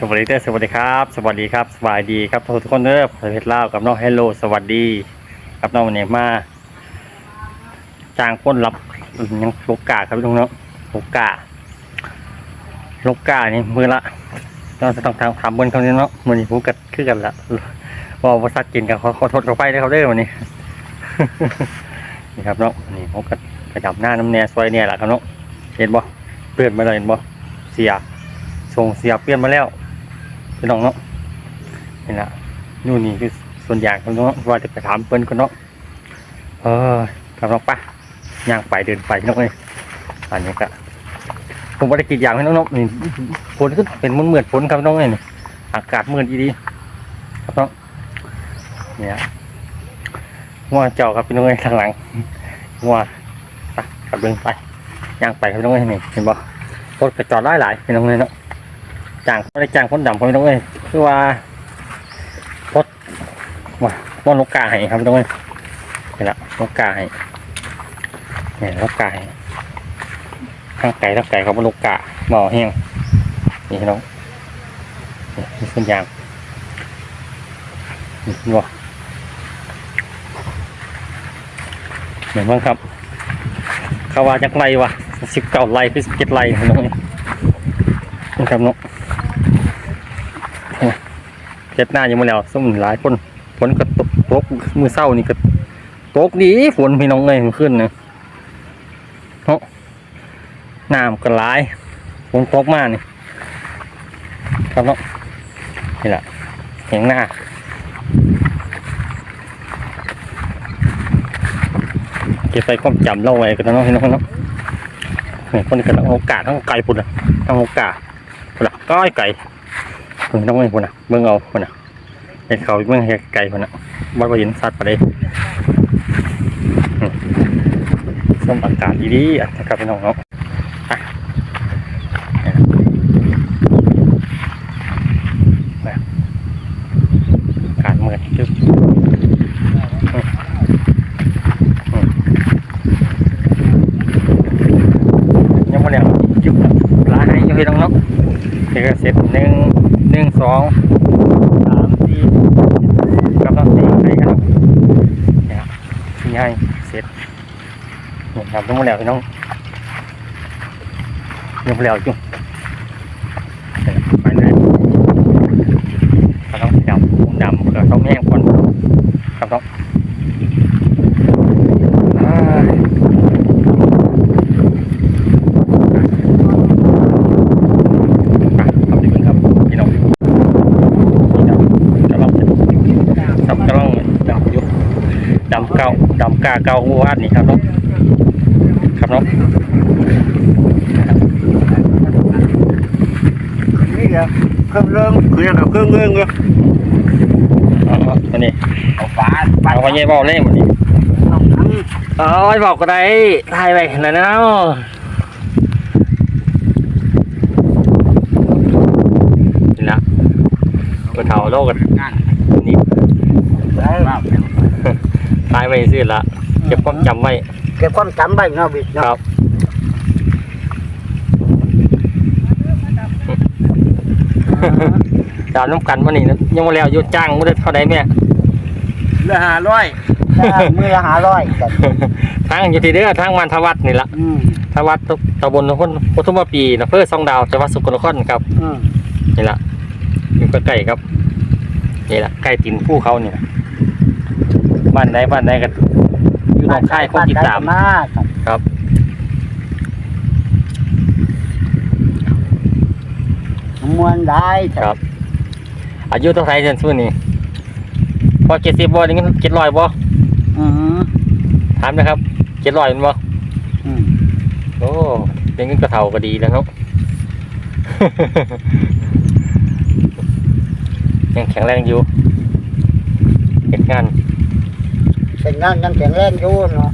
สวัสดีเด้สวัสดีครับ สวัสดีครับสบายดีครับทุกคนเด้อประเทศลากับน้องเฮลโลสวัสดีครับน้องวันนี้มาจางคนรับยังลูกกาครับพี่น้องเนาะลูกกาลูกกานี่มือละเราจะต้องทำทำบนเขานี้เนาะมือนี้ผมกัดคือกันละว่าภาษากินกันขอขอโทษขอไปด้วยครับเด้อวันนี้นี่ครับเนาะนี่ผมกัดกระดับหน้าน้ำแน่ซอยเนี่ยแหละครับเนาะเห็นบ่เปื้อนมาเลยเห็นบ่เสียส่งเสียเปลี่ยนมาแล้ว พี่น้องเนาะนี่แหละนู่นนี่คือส่วนอย่างครับเนาะว่าจะไปถามเปิ้นกันเนาะเออกำลังปะย่างไปเดินไปน้องเลยอันนี้ก็ผมว่าได้กินอย่างพี่น้องเนาะนี่ฝนก็เป็นมืดมืดๆฝนครับน้องเลยนี่อากาศมืดดีดีครับน้องเนี่ยงัวเจ้าครับพี่น้องเลยทางหลังงัวไปกลับเดินไปย่างไปครับน้องเลยนี่เห็นบ่รถกระจอดหลายหลายๆพี่น้องเลยเนาะ จ้างไม่ได้จ้างคนดำคนน้องเอ้ยคือว่าพดว่าว่านกกาให้ครับน้องเอ้ยนี่แหละนกกาให้เนี่ยนกกาให้ทั้งไก่ทั้งไก่เขาเป็นนกกาหม้อแห้งนี่น้องนี่มีส่วนยางนี่นี่วเหมือนบ้างครับเขาว่าจากไรวะสิบเก้าไรคือสิบเจ็ดไรน้องเอ้ยนี่ครับน้อง เฮ็ดหน้ายังมาแล้วซุ่มหลายคนฝนก็ตกตกมือเศร้านี่ก็ตกดีฝนพี่น้องเอ้ยมันขึ้นนะเนาะน้ำก็หลายฝนตกมากนี่ครับเนาะนี่แหละเห็นหน้าเก็บไปความจำเล่าไว้กันเนาะพี่น้องเนาะนี่คนนี้ก็ต้องโอกาสทั้งไก่ปุ่นอะทั้งโอกาสปุ่นอะก้อยไก่ เพิ่งต้องเห็นคนน่ะเบิ่งเอาคนน่ะเห็นเขาเบิ่งไกลคนน่ะบ่ได้เห็นสัตว์ไปเด้อืมส้มอากาศดีๆอะนะครับพี่น้องเนาะอะแบบอากาศเมือนจุ๊บยังบ่แล้วจุ๊บลาให้อยู่พี่น้องนาะนี่ก็เสร็จหนึ่ง สองสามสี่กับน้องสี่ให้ครับเนี่ยสี่ให้เสร็จนี่ครับทั้งหมดแล้วพี่น้องยังไม่แล้วจุ๊บไปเลยครับน้องแถวผมดำเผื่อเขาแม่งก่อนครับน้องอ่าอะทำดีครับพี่น้องนี่ครับกำลังจะครับกำลังดำอยู่ดำเก่าดำ กาเก่าเมื่อวานนี่ครับน้องครับน้องนี่เหรอเครื่องเรื่องคือยังเอาเครื่องเรื่องเหรอเอ๋อาตัวนี้เอาฝาฝาเอาไปเย่เบาเล่หมดนี่เอาถังเอาไว้บอกก็ได้ถ่ายไปขนาดนั้นเอานี่ละกระเถาโลกกันงานนี่ได้ครับตายไปสิละ เก็บความจำไว้ เก็บความจำไว้เนาะบิดคเนาะรับ ดาวน้ำกันมานี่นะยังมาแล้วอยุจ้างไม่ได้เท่าใดแม่ เหลือห้าร้อยมือละห้าร้อยกันทางอยู่ที่เด้อทางวันทวัดนี่ละอืมทวัดตำบลนครปฐมปีนะเพื่อซองดาวจังหวัดสกลนครครับอืมนี่ละอยู่ใกล้ๆครับนี่ละใกล้ตินภูเขานี่ล่ะบ้านใดบ้านใดกัน อยู่หนองคายคนติดตามมาครับครับมวนได้ครับ อายุเท่าไหร่เดือนสู้นี่พอเจ็ดสิบบ่นี่เจ็ดร้อยบ่อืมถามนะครับเจ็ดร้อยมันบ่อืมโอ้เป็นเงินกระเท่าก็ดีแล้วครับยังแข็งแรงอยู่เหตุงาน เป็นงานยังแข็งแรงอยู่เนาะ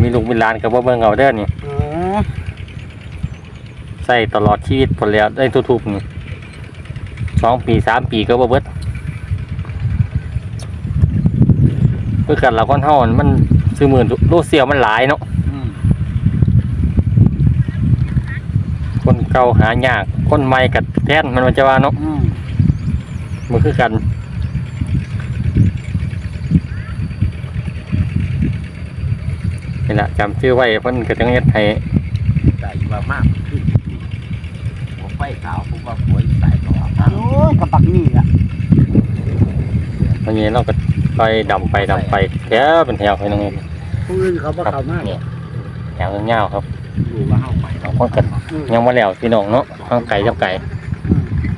มีลูกมีหลานกับว่าเบิ่งเอาเด้อนี่อืมใส่ตลอดชีวิตผลแล้วได้ทุกๆนี่สองปีสามปีก็บ่เบิดเพื่อกันเราคนเฮามันซื้อมือโลเสียวมันหลายเนาะอืมคนคนเก่าหายากคนใหม่กับแทนมันมันจะว่าเนาะอืมมันคือกันนี่แหละ จำชื่อไว้เพิ่นก็จังเฮ็ดให้ใส่ว่ามากขึ้นหัวไฟขาวผมว่าหัวใส่ต่อโอ้ยกระปักนี่อะตอนนี้เราก็ไปดำไปดำไปแถวเป็นแถวไปตรงนี้ผู้อื่นเขาบ่เข้ามากนี่แถวยาวๆครับดูว่าเข้าไปเราคนกันยังมาแล้วพี่น้องเนาะข้างไก่เจ้าไก่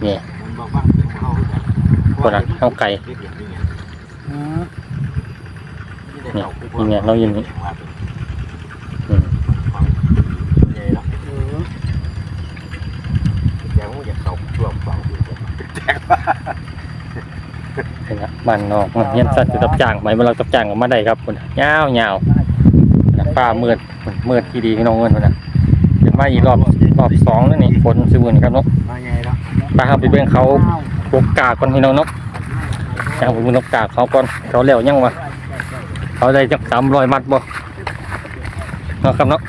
นี่มันบอกว่าเข้าคนละข้างไก่อืมนี่นี่เนี่ยเราอยู่นี่อืม เออ ยังไม่อยากตกช่วงฝังอยู่ นี่ละบ้านนอกเฮียนสัตว์จะตับจ้างไหมเมื่อเราตับจ้างก็มาได้ครับคนยาวยาวฟ้ามืดมืดที่ดีพี่น้องเงินคนน่ะเป็นมาอีกรอบรอบสองแล้วนี่ฝนซื้อมือนี่ครับเนาะมาไงแล้วไปครับไปเบิ่งเขาปกกาก่อนพี่น้องเนาะยังไปเบิ่งนกกาเขาก่อนเขาแล้วยังวะเขาได้จักสามร้อยมัดบ่เนาะครับเนาะ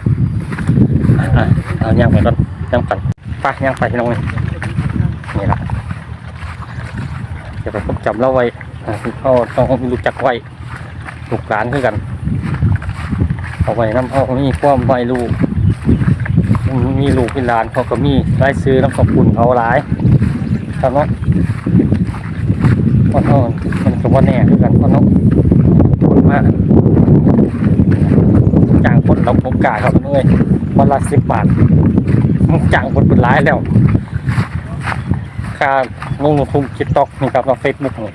อะเอาย่างไปก่อนย่างไปไปย่างไปพี่น้องนี่นี่ละ เดี๋ยวไปผมจำเราไว้อะเขาต้องรู้จักไว้ลูกหลานคือกัน เอาไว้น้ำพ่อเขามีความไว้ลูกมีลูกมีหลานเขาก็มีรายซื้อน้ำขอบคุณเขาหลายครับเนาะพราะเขามันก็ว่าแน่คือกันเพราะเนาะคนมากจ้างคนเราโอกาครับเอ้ยวันละสิบบาทจ้างคนเป็นหลายแล้วค่า ลงทุนคิดตอกนี่ครับเราเฟซบุ๊กนี่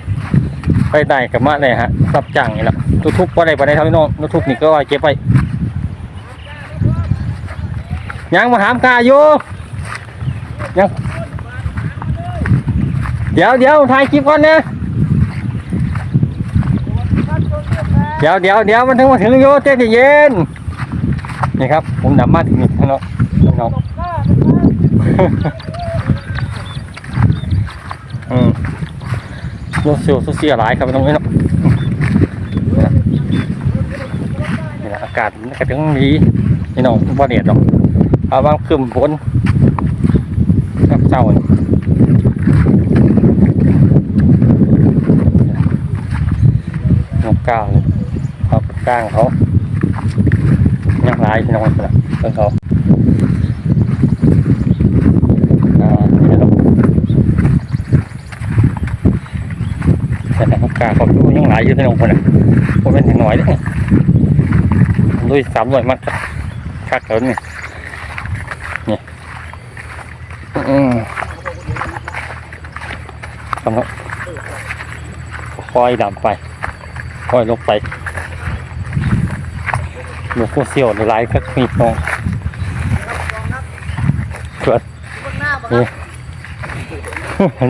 ไปได้กับมาเลยฮะรับจ้างนี่แหละยูทูบว่าได้ไปได้เท่าพี่น้องยูทูบนี่ก็ว่าเก็บไว้ยังมาหามกาอยู่ยังเดี๋ยวเดี๋ยวถ่ายคลิปก่อนนะเดี๋ยวเดี๋ยวเดี๋ยวมันถึงมาถึงอยู่เจ๊เย็นนี่ครับ ผมนำมาถึงนี่พี่น้องพี่น้องอืม โซเชียลโซเชียหลายครับน้องพี่น้องนี่นะนี่นะอากาศมันก็ถึงดีพี่น้องบ่เนียดหรอกเอาบางคืมฝนครับเจ้านี่นกก้าวเลยครับก้างเขายักษ์ร้ายน้องคนะเพิ่งเขาอ่านี่แหละแต่น กกาเขาดูยังหลายอยู่พี่น้องคนละผมเป็นถึงหน่อยเลยด้วยสามหน่วยมัดครับคักแล้วนี่อืมครับคอยดำไปคอยลงไปหนูผู้เสี่ยวในร้ายก็มีน้องเกิดนี่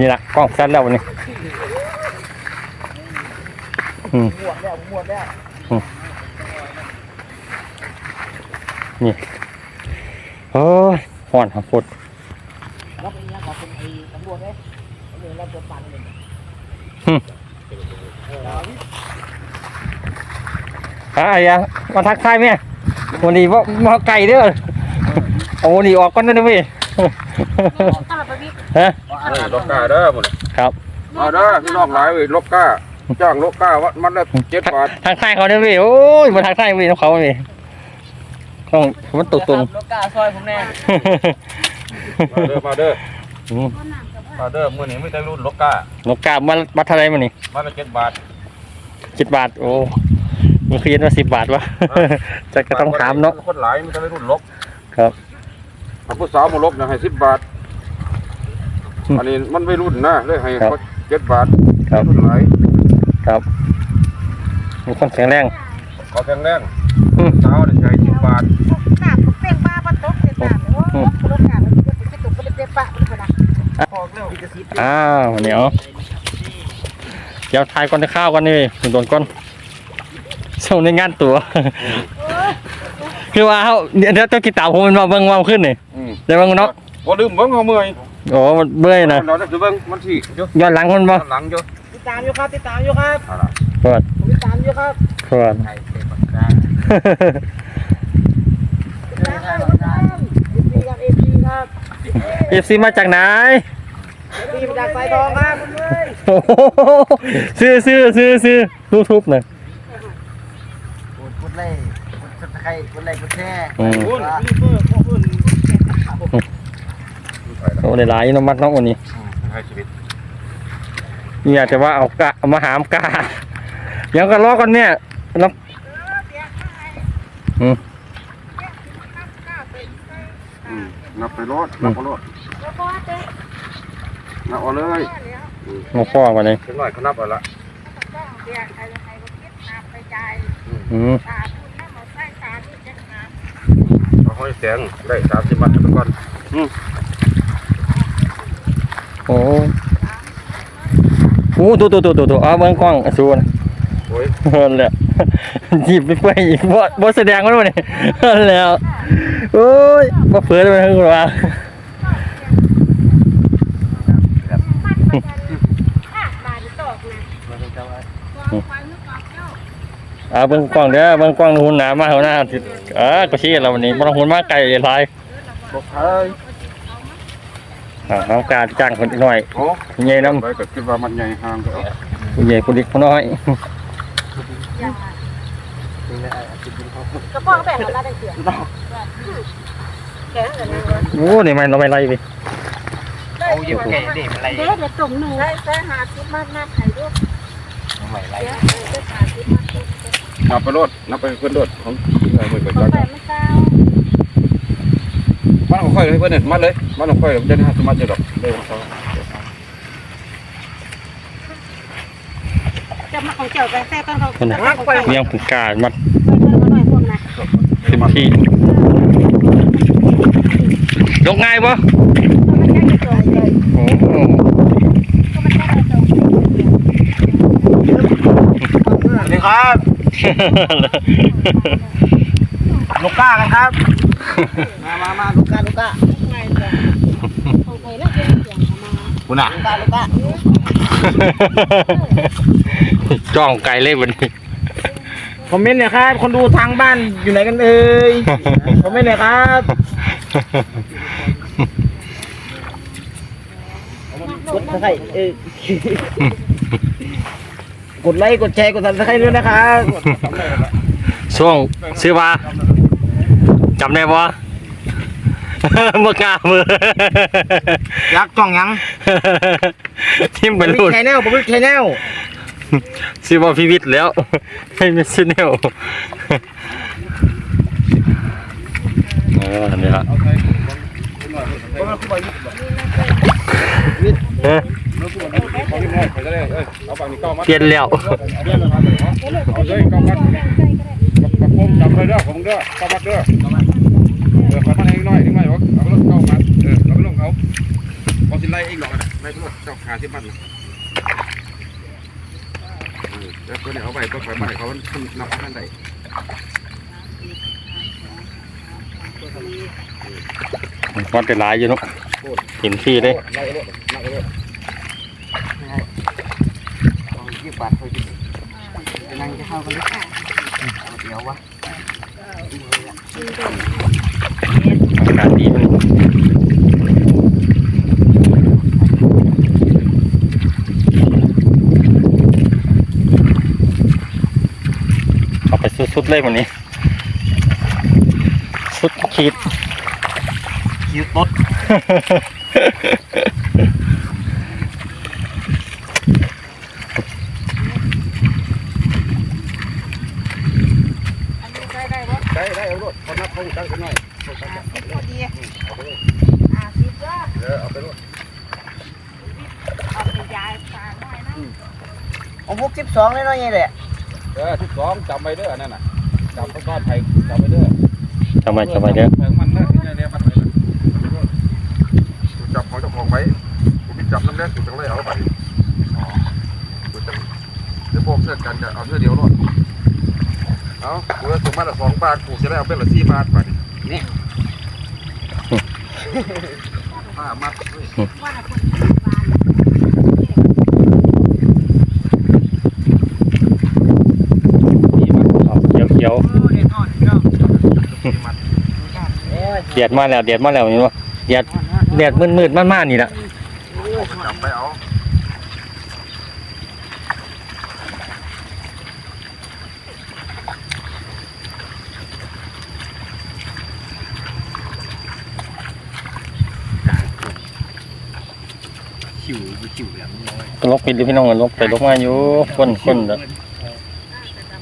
นี่ละกล้องสั้นแล้ววันนี้อืม หมวดแล้วหมวดแล้วนี่โอ้ยห่อนครับฝนแล้วเป็นยังขอเป็นไอ้ตำรวจเลยเดี๋ยวเราจะปั่นเลยอะไอ้ยะมาทักทายแม่วันนี้ว่ามาไก่เด้อเอาวันนี้ออกก่อนนะเว้ยฮะนี่ลกกาเด้อหมดครับมาเด้อพี่น้องหลายเว้ยลกกา จ้างลกกาวัดมันละเจ็ดบาททักทายเขาเด้อเว้ยโอ้ยมาทักทายเว้ยน้องเขาเว้ยต้องมันตกตรงรถกาซอยผมแน่มาเด้อมาเด้ออืมมาเด้อมื้อนี้ไม่ได้รุ่นลกกานกกาบมามาเท่าไหรมันนี่มันละเจ็ดบาทสิบบาทโอ้มันคือเย็นว่าสิบบาทวะจะก็ต้องถามเนาะคนหลายไม่ได้รุ่นลกครับถ้าผู้สาวมาลกเนี่ยให้สิบบาทอืมอันนี้มันไม่รุ่นนะเลยให้ครับเขาเจ็ดบาทครับรุ่นหลาย ครับมีคนแข็งแรงขอแข็งแรงอืมสาวเนี่ยใช้สิบบาทหนักเป้งบ้าปะตกเต็มปากโอ้ยรถหนักมันจะตกก็เลยเต็มปากเลยนะพอกแล้วอีกกระซิบอ้าวเดี๋ยวเดี๋ยวทายก่อนจะข้าวกันนี่ถึงโดนก้อนส่งในงานตัวคือว่าเขาเดี๋ยวเดี๋ยวเจ้ากีตาร์ผมมันมาเบิ่งมาขึ้นนี่อืมเดี๋ยวเบิ่งเนาะบ่ลืมเบิ่งเขาเมื่อยโอ้มันเบื่อยนะเราจะเบิ่งมันที่เดี๋ยวย้อนหลังคนบ่หลังเดี๋ยว ติดตามอยู่ครับติดตามอยู่ครับเอาล่ะเปิดผมติดตามอยู่ครับเปิดไทยเทปากกาไทยปากกาดีครับเอพีครับดีเอฟซีมาจากไหนรีบจากสายทองครับโอ้โหซื้อซื้อซื้อซื้อยูทูบหน่อยกดกดไลค์กดซับสไครต์กดไลค์กดแชร์อืมว่าโอ้ได้หลายน้ำมัดเน้องวันนี้ให้ชีวิต นี่อยากจะว่าเอากะเอามาหามกายังกันล้อกันเนี่ยแล้วอืมอืมนับไปรถนับไปรถนับเอาเลยงอพ่อกันเลยถึงหน่อยเขานับเอาละอืมเอาห้อยแสงได้สามสิบบาทไปก่อนอืมโอ้ โหตัวตัวตัวตัวตัวเอาเบิ้งกล้องสูนโอ้ยนั่นแหละหยิบไปเพื่ออีกบ่บ่แสดงมันวะนี่นั่นแล้วโอ้ยบ่เผื่อเลยคือว่าอะบาดตกนะกองไฟนึกออกเจ้าเอาเบิ้งกล้องเด้อเบิ้งกล้องหุ่นหนามาเฮาหน้าสิเออก็ชี้เราวันนี้บ่ต้องหุ่นมาไกลหลายบอกเอ้ย อ่าเฮาการจ้างคนอีกหน่อยโอ้ผู้ใหญ่นำไปก็คิดว่ามันใหญ่ห่างก็เอาผู้ใหญ่ผู้เล็กผู้น้อยกระป๋องแบ่งกันละได้เสียแกงกันเลยโอ้นี่มันเราไม่ไล่ไปเอาอยู่ไงนี่มันอะไรเด็ดเด็ดตุ่มหนึ่งได้ใส่หาสิบมากน้ำไข่ด้วยไม่ไรเดี๋ยวเด็ดหาสิบมากตุ้มนับไปรถนับไปเพื่อนรถของเออมือเปิดก็ก่อนไปไม่เศร้า มาของค่อยเลยเพื่อนเนี่ยมาเลยมาของค่อยเลยจะได้ห้าสมัติดอกเลยของเขาจะมาของเจ้าไปแซ่ต้องเขาคนน่ะเลี้ยงผู้การมัดหน่อยพวกนะเต็มที่ยกง่ายปะก็มันได้ตัวใหญ่โอ้โหก็มันได้ตัวสวัสดีครับลูกก้ากันครับ มามามาลูกก้าลูกก้าใหญ่ตัวของใครแล้วเป็นเสียงมาคุณอะลูกก้าลูกก้าจ้องไก่เลยวันนี้คอมเมนต์หน่อยครับ คนดูทางบ้านอยู่ไหนกันเอ่ยคอมเมนต์หน่อยครับกดไลค์เอ้ยกดไลค์กดแชร์กดซับสไครต์ด้วยนะครับช่วงซื้อมา จำได้ปะเมื่อกล้ามือ ยักษ์จ้องยังทิมผไปมมีรุ่นแชนแนลผมมีแชนแนลซื้อมาพิวิตแล้ว ให้ไม่ซื้อแนวเอออันนี้ละเอ๊ะไปเลยเอ้ยเอาฝั่งนี้เก้ามัดเปลี่ยนแล้วเอาเลยเก้ามัดกับกับผมจำเลยเด้อผมเด้อเก้ามัดเด้อ เออขอมาให้น้อยนิดหน่อยวะเอาไปลงเก้ามัดเออเอาไปลงเขาเอาสิไล่เองหรอกนะไล่ไปลงเจ้าขาที่มันแล้วตัวนี้เอาไปก็ไปไปเขานับนั่นได้วัดแต่หลายอยู่เนาะเห็นที่เลยไล่รถไล่รถยี่บาทเคยกินนั่งจะเข้ากันหรือเปล่าเดี๋ยววะอากาศดีมันเอาไปสุดๆเลยวันนี้ สุดขีดคิวรถอันนี้ได้ได้รถได้ได้เอารถเขานับเขาตั้งกันหน่อย สิบพอดีอ่าสิบยอด เออเอาไปรถ เอาไปยายฝากหน่อยนะ เอาพวกสิบสองเลยเนาะเนี่ยแหละเออที่สองจำไปเด้อนั่นน่ะจำไปก้อนไทยจำไปเด้อทำไมทำไมเด้อแพงมันนะที่เนี่ยเนี่ยมันเลยจับเขาเจ้าของไว้กูมีจับน้ำแดงกูจังเลยเอาไปกูจังเดี๋ยวบอกเสื้อกันจะเอาเสื้อเดียวรถเอากูจะส่งมาละสองบาทกูจะได้เอาเป็นละสี่บาทไปนี่ผ้ามัดเฮ้ย ว่าคนบ้าน เขี ยวเด็ดอ่อนเนาะๆเดียดมาแล้วเดียดมาแล้วเห็นปะเดียดแดดมืดๆมากๆนี่แหละจับไปเอาชิวชิวแบบนี้ลยลกไปดูพี่น้องลกไปลกมาอยู่คนคนเด้อ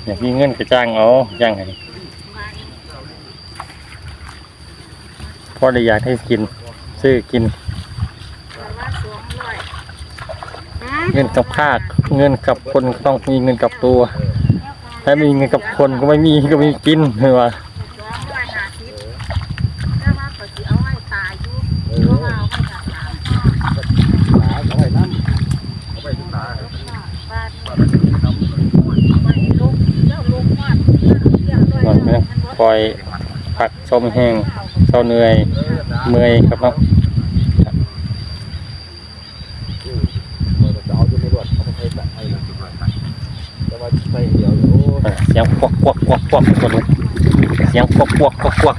อยากมีเงินก็จ้างเอาจ้างให้พอได้อยากให้กิน ซื้อกิน เงินกับภาคเงินกับคนก็ต้องมีเงินกับตัว ถ้ามีเงินกับคนก็ไม่มีก็ไม่มีกินคือว่าเอาไปน้ำเอาไปทุกตา มันก็ คอยผักชมแห้งเศร้าเหนื่อยเมื่อยครับเนาะเสียงควักควักควักควักคนเลยเสียงควักควักควักควัก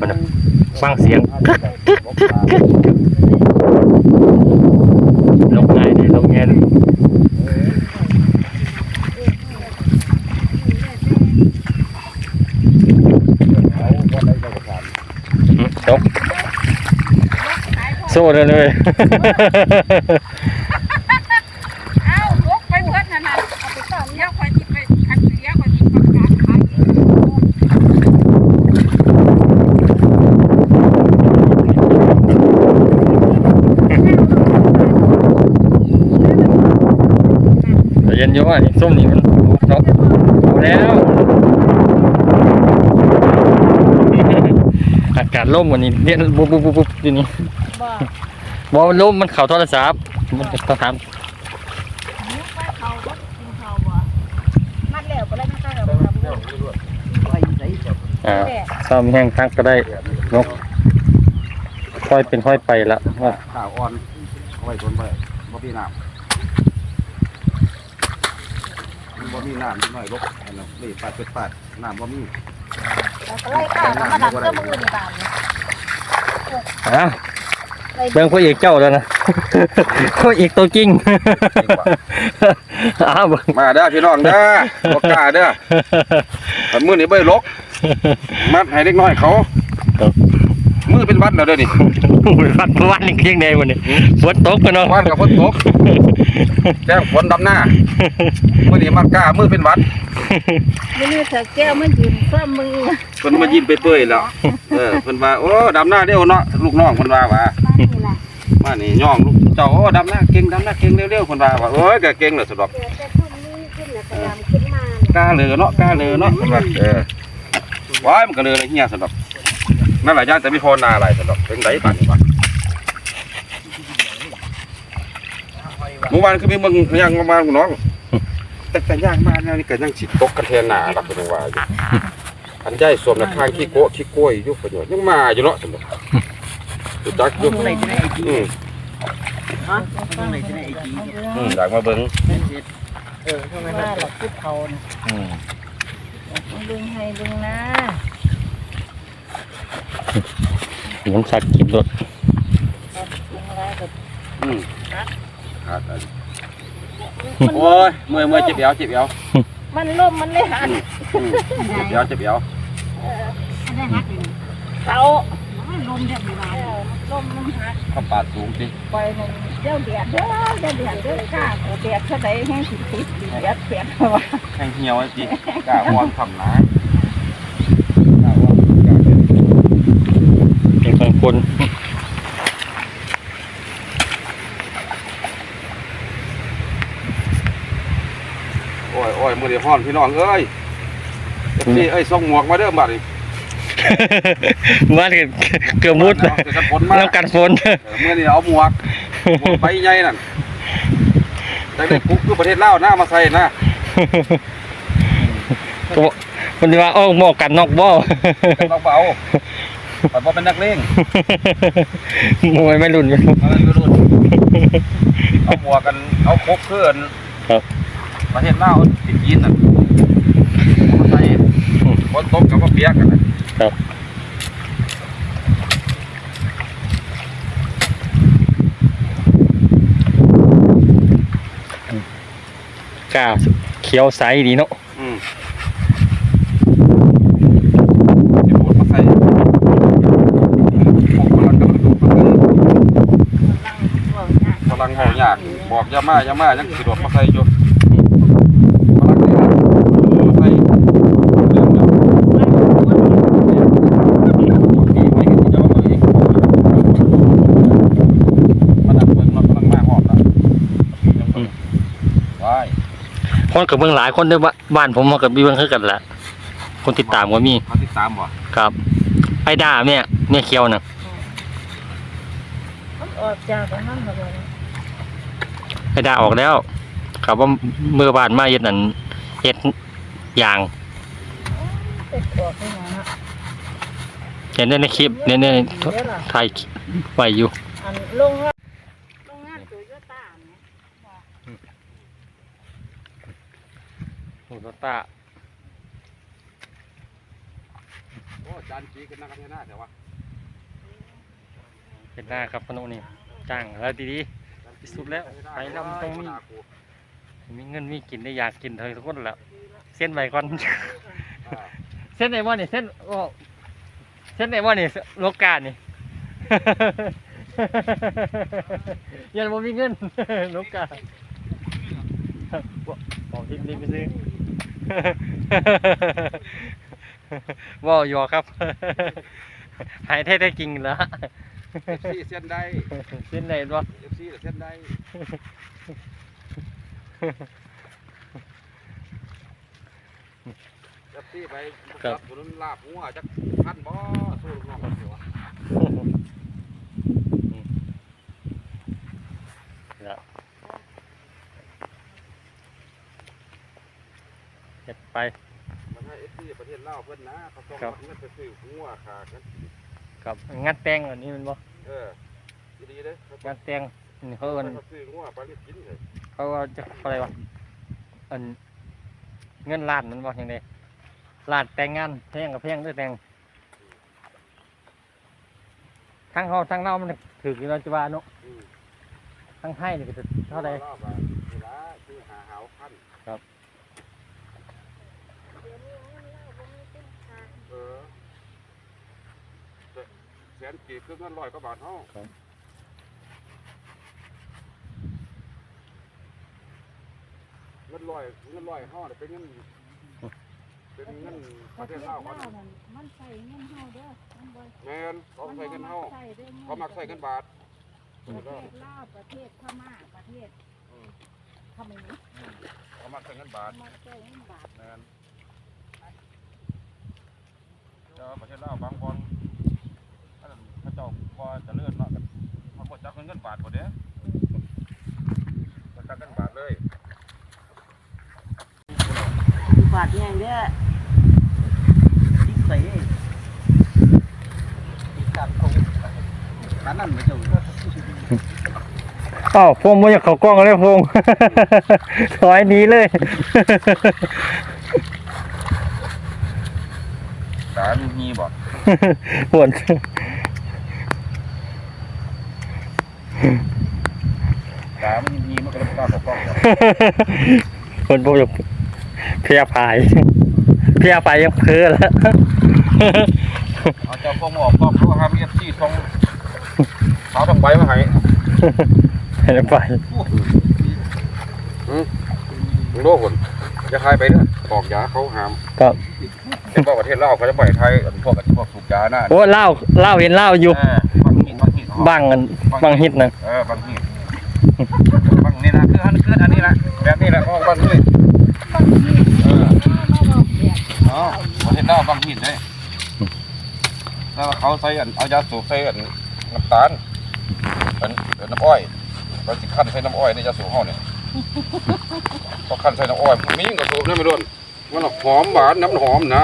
มันฟังเสียงลงง่ายเลยลงเงี้ยจบโซ่ เลยเลยเอาลกไปเบิดนั่นน่ะเอาไปต้มเดี๋ยวค่อยสิไปคันเสียค่อยสิประกาศขายแต่เย็นอยู่อะนี่ส้มนี่มันเนาะเอาแล้ว อากาศร่มวันนี้เนี่ยปุ๊บปุ๊บปุ๊บปุ๊บทีนี้ บ่บอลร่มมันเข่าโทรศัพท์มันจะต้องถามนึกว่าเขาบ่กินข้าวบ่มัดแล้วก็เลยไม่ค่อยเอาไปทำเลยไปไหนก็อ่าซ้อมแห้งทักก็ได้นกค่อยเป็นค่อยไปละว่าข้าวอ่อนเอาไว้คนไปบ่มีน้ำมันบ่มีน้ำนิดหน่อยลูกอันนั้นนี่ปาดเป็ดปาดน้ำบ่มีแล้วก็ไล่ข้าวแล้วมาดักเสื้อมือนี่บานนี่อ้าว เบิ่งพ่อเอกเจ้าแล้วนะ พ่อเอกตัวจริงอ้าวเบิ่งมาเด้อพี่น้องเด้อบ่กล้าเด้อแต่มื้อนี้บ่ได้ลกมัดให้เล็กน้อยเขามือเป็นวัดแล้วเด้อนี่วันวันนี่เพียงใดวันนี้ฝนตกกันเนาะวันกับฝนตกแจ้งฝนดำหน้ามื้อนี้มันกล้ามือเป็นหวัดมื้อนี้เธอแก้วมายืนซ้อมมือเพิ่นมายิ้มไปเปื่อยแล้วเออเพิ่นว่าโอ้ดำหน้าเด้อเนาะลูกน้องเพิ่นว่าว่ามานี่ล่ะมานี่ย่องลูกเจ้าโอ้ดำหน้าเก่งดำหน้าเก่งเร็วๆเพิ่นว่าว่าโอ้ยก็เก่งแล้วสะดอกเดี๋ยวจะขึ้นนี่ขึ้นแล้วพยายามขึ้นมากล้าเลยเนาะกล้าเลยเนาะเพิ่นว่าเออว้ายมันก็เลยเลยเฮียสะดอกนั่นแหละย่านแต่มีพอนาอะไรสะดอกเป็นไดปานนี้วะเมื่อวานคือมีมึงย่างมาคุณน้องแต่แต่ย่างมาเนี่ยนี่ก็ยังสิตกกระแทนหน้ารับเป็นว่าอยู่ อันใหญ่สวมในข้างขี้โกะขี้กล้วยอยู่ประโยชน์ยังมาอยู่เนาะสมบัติรู้จักอยู่ข้างในจะได้ไอจีอืมฮะข้างในจะได้ไอจีอืมอยากมาเบิ่งเออข้างในว่าหลักพุทธเขาน่ะอืมดึงให้ดึงนะผมสักกินรถดึงแล้วก็อืมครับอันโอ้ยเมื่อยเมื่อยเจ็บเอวเจ็บเอวมันล่มมันเลยหันอืมเจ็บเอวเจ็บเอว เขามันลมแบบนี้มาลมมันหักข้าปาดสูงสิปล่อยมันเจ้าเดียดเด้อเจ้าเดียดเด้อข้าเดียดเท่าใดแห้งสิติดเดียดเปียกว่าแห้งเหี่ยวสิกล้าฮ้อนทำนากล้าฮ้อนกล้าเป็นบางคนโอ้ยโอ้ยมื้อนี้ฮ้อนพี่น้องเอ้ย เอฟซีเอ้ยส่งหมวกมาเด้อบัดนี้ว่าเกือบมุดเอาแต่กันฝนมาแล้วกันฝนเออมื่อนี้เอาหมวกหมวกใบใหญ่นั่นแต่ได้ปุ๊กคือประเทศลาวหน้ามาใส่นะก็คนที่ว่าอ้อหมอกกันนอกบ่แต่เราเบาแต่ว่าเป็นนักเลงมวยไม่รุนอะไรก็รุ่นเอาหมวกกันเอาคกเคลื่อนครับประเทศลาวติดยีนน่ะมาใส่ฝ นตกก็บาเปียกกันนครับก้าเขียวใสดีเนาะอืมพลังหอยากบอกยาม่ายาม่ายังสิโดดมาใส่อยู่ คนกับเมืองหลายคนเด้อบ้าบ้านผมมันกับมีเมืองคือกันแหละคนติดตามก็มีเขาติดตามบ่ครับ ไอ้ด่าแม่แม่เขียวน่ะมันออกจากอันนั้นเลยไอ้ด่าออกแล้วครับว่าเมื่อบ้านมาเฮ็ดนั่นเฮ็ดยางติดออกไปหนะเห็นได้ในคลิปเนี่ยเนี่ยเดี๋ยวล่ะถ่ายไว้อยู่อันลงว่าโรงงานโตโยต้าเนี่ย โตต้าโอ้จานจีกันนะครับเนี่ยน่าแต่ว่าเป็นหน้าครับพนุนี่จ้างแล้วดีที่สุดแล้วไปแล้วมันต้องมีๆมีเงินมีกินได้อยากกินเธอทุกคนแหล้วเส้นใบก่อนเส้นไหนวะนี่เส้นโอ้เส้นไหนวะนี่โลกานี่ยันบ่มีเงินโลกาบอกทิปนี้ไปซื้อ ว่าวหยอกครับ หายแท้ได้จริงแล้วเอฟซีเส้นได้เส้นไหนวะเอฟซีเส้นได้เอฟซีไปกับถนนลาบหัวจักพันบ่สู้ลูกน้องคนเดียวอะแล้ว เก็บไปมันให้เอฟซีประเทศลาวเพิ่นนะเขาต้องครับเงินไปซื้อหัวขากันกับงานแตงอันนี้มันบ่เออดีๆเด้อเขางานแตงนี่เขาเอิ้นเขาซื้อหัวไปนี่กินเลยเขาว่าจะเขาอะไรวะอันเงินล้านมันบ่ยังไงล้านแต่งงานแพงกับแพงด้วยแต่งทั้งเขาทั้งเรามันถือกี่เราจะว่าเนาะอืมทั้งไทยนี่ก็จะเท่าไหร่รอบอะเวลาซื้อหาหาวพันครับ เออแส นกีบคือเงินร้อยกว่าบาทเฮาเงินร้อยเงินร้อยเฮาเนี่ยเป็นเงินเป็นเงินประเทศลาวเขาน่ะมันใส่เงินเฮาเด้อมันบ่แม่นเขาใส่เงินเฮาใส่ด้อเขามักใส่เงินบาทประเทศลาวประเทศพม่าประเทศทำไมนี้เขามักใส่เงินบาทมาใส่เงินบาทแม่นเจ้าประเทศลาวบางคนอันนั้น เขาเจ้าบ่เจะเลื่อนเนาะกันเขาบ่จักเงินบาทบ่เด้บ่จักเงินบาทเลยบาทยังเด้อใส่อันนั้นไม่เจ้าอ้าวพวงมันอยากเขากล้องเลยพวงถอยหนีเลยสารมีบ่ปวด สารมีมันก็ต้องกล้าปกป้องคนพวกจะเพียพายเพียพายยังเพ้อแล้วเอาเจ้าพวกมาออกกล้องเพราะว่ามี FC ส่งสาวทั้งใบมาให้ให้ไปมึงโลคนจะคายไปเด้อบอกยาเขาหามครับเป็นพวกประเทศลาวเขาจะปล่อยไทยอันพวกอันพวกสูบยาน่ะโอ้เล่าเล่าเห็นเล่าอยู่เออ บางทีบางทีเขาบางอันบางฮิตนะเออบางทีบางนี่นะคืออันคืออันนี้นะแบบนี้แหละเขาบางทีเอออ๋อประเทศลาวบางทีเลยแล้วเขาใส่อันเอายาสูบใส่อันน้ำตาลเป็นเป็นน้ำอ้อยเราสิขั้นใส่น้ำอ้อยในยาสูบห้อเนี่ยพอขั้นใส่น้ำอ้อยมียิ่งกระสูบนะไม่รู้มันหอมหวานน้ำหอมนะ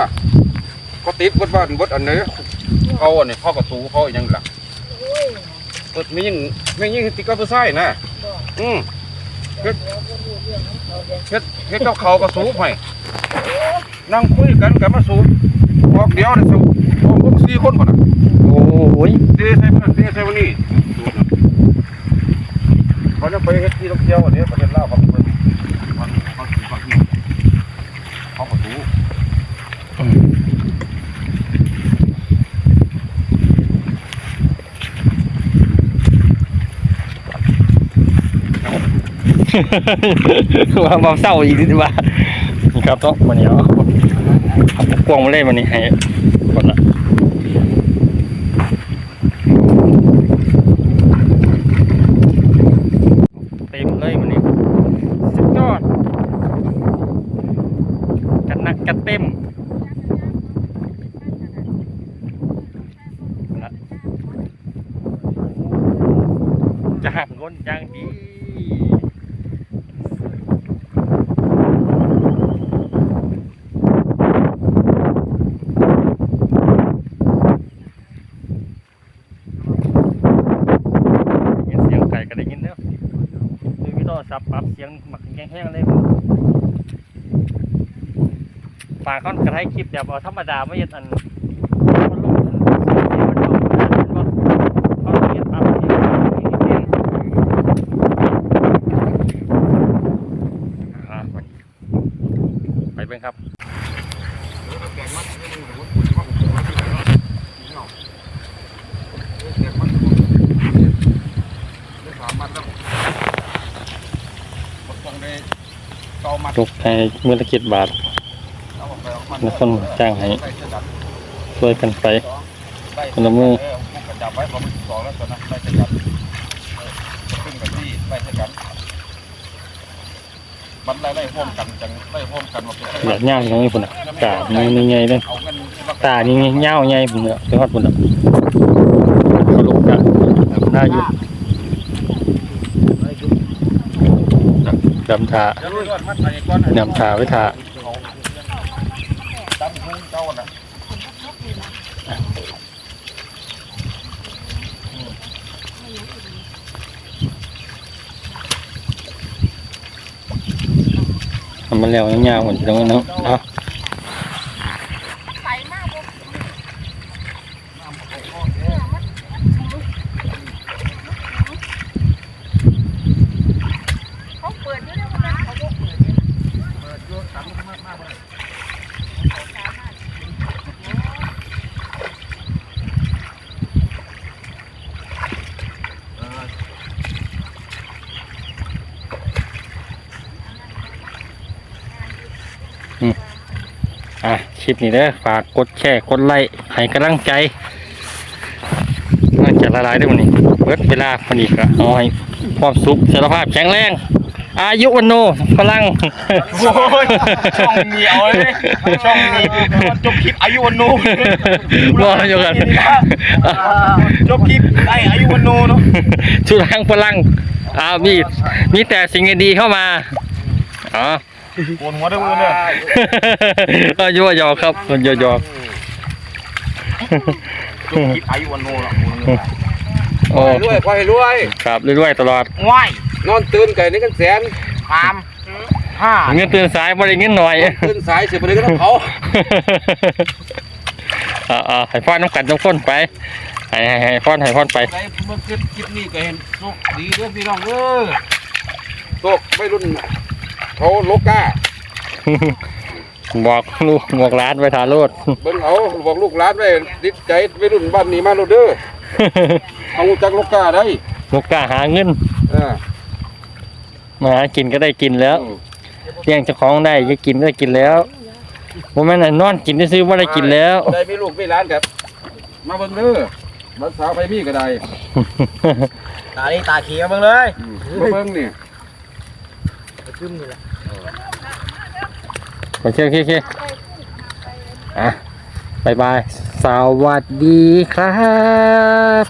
ก็ติดวัดบ้านวัดอันนี้เขาอันนี้เขากระสูเขาอย่างหลัง เออมียิ่งมียิ่งติดกับผู้ชายนะอืมเฮ็ดเฮ็ดเฮ็ดกับเขาวก็สูบให้นั่งคุยกันกันมาสูบออกเดียวได้สูบรวมผมสี่คนคนน่ะโอ้ยเดใส่มันเดใส่วันนี้สูบน่ะเขาจะไปเฮ็ดที่ท่องเที่ยวอันนี้ประเทศลาวเขาเป็นมันเขาสิ ว่าเบาเศร้าอีกดีกว่านี่ครับต้องวันนี้เอาเอากวางมาเล่นวันนี้ให้ก่อนละเต็มเลยวันนี้สุดยอดกันหนักกันเต็มละจะหักก้นอย่างดี ยินเสียงไก่ก็ได้ยินเด้อดูวิโรจน์สับปรับเสียงหมักแห้งๆเลยฝากเขากระไทยคลิปแบบเอาธรรมดาไม่ยัดอันมันลงอันเสียงมันออกนะมันบอกเขาเรียนปรับเสียงนิดนึงอ่าไปเบิ่งครับตกให้มือละเกียบาท มันแล้วคนจ้างให้ใส่เสื้อดำช่วยกันไปได้คนละมือเออพวกกระจับไว้พอมันสองแล้วตอนนั้นได้เสื้อดำเออขึ้นกับที่ได้เสื้อดำมันไล่ไล่พร้อมกันจังไล่พร้อมกันมาเป็นเหลือเงาอย่างนี้พุ่นอะตานี่นี่ไงเลยเอาเงินมาตานี่เงาไงพุ่นอะเป็นฮอดพุ่นอะเขาลุกกันหน้าอยู่ดำทาเดี๋ยวรู้ก่อนมัดไปก่อนดำทาไว้ทา ดำหุ้งเจ้าน่ะ ทำ มาแล้วเงาหุ่นตรงนั้นเนาะเอาใส่มากบ่เขาเปิดอยู่แล้วมันเขาบ่เปิดเนี่ย อะ คลิปนี้เด้อฝากกดแชร์กดไลค์ให้กำลังใจน่าจะละลายได้วันนี้เบิดเวลาพอดีก็เอาให้ความสุขสารภาพแข็งแรง อายุวันโนพลังโอ้ยช่องมีเอาเลยช่องมีจบคลิปอายุวันโนรออยู่กันจบคลิปได้อายุวันโนเนาะชุลังพลังอ้าวมีมีแต่สิ่งดีๆเข้ามาอ๋อ ปวดหัวด้วยมือเนี่ยก็ยั่วยอกครับมันยั่วยอกจบคลิปอายุวันโนเนาะโอ้รวยพอให้รวยครับเรื่อยๆตลอดง่ายนอนตื่นไก่นี่กันแสนสามห้าเงินตื่นสายบริเงินหน่อยตื่นสายเสียไปเลยก็ต้องเขาอ่าอ่าให้ฟ้อนน้ำกันทุกคนไปให้ให้ให้ฟ้อนให้ฟ้อนไปไอ้เมื่อคลิปคลิปนี้ก็เห็นโชคดีเด้อพี่น้องเออโชคไม่รุ่น เขาโลก้าบอกลูกบอกร้านไปทาโรดเบิ่งเอาบอกลูกหลานไว้ดิดใจไม่รุ่นบ้านนี้มาโลดเด้อเอาจักโลก้าได้ลูกกล้าหาเงินเออมาหากินก็ได้กินแล้วเลี้ยงเจ้าของได้ก็กินก็ได้กินแล้วผมแม่นนอนกินได้ซื้อว่าได้กินแล้วได้มีลูกมีหลานครับ มาเบิ่งเด้อรักษาไปมีก็ได้ตาดีตาเขียวมึงเลยอื มมนี่แหละโอเคโอเคโอเคอะบายบาย สวัสดีครับ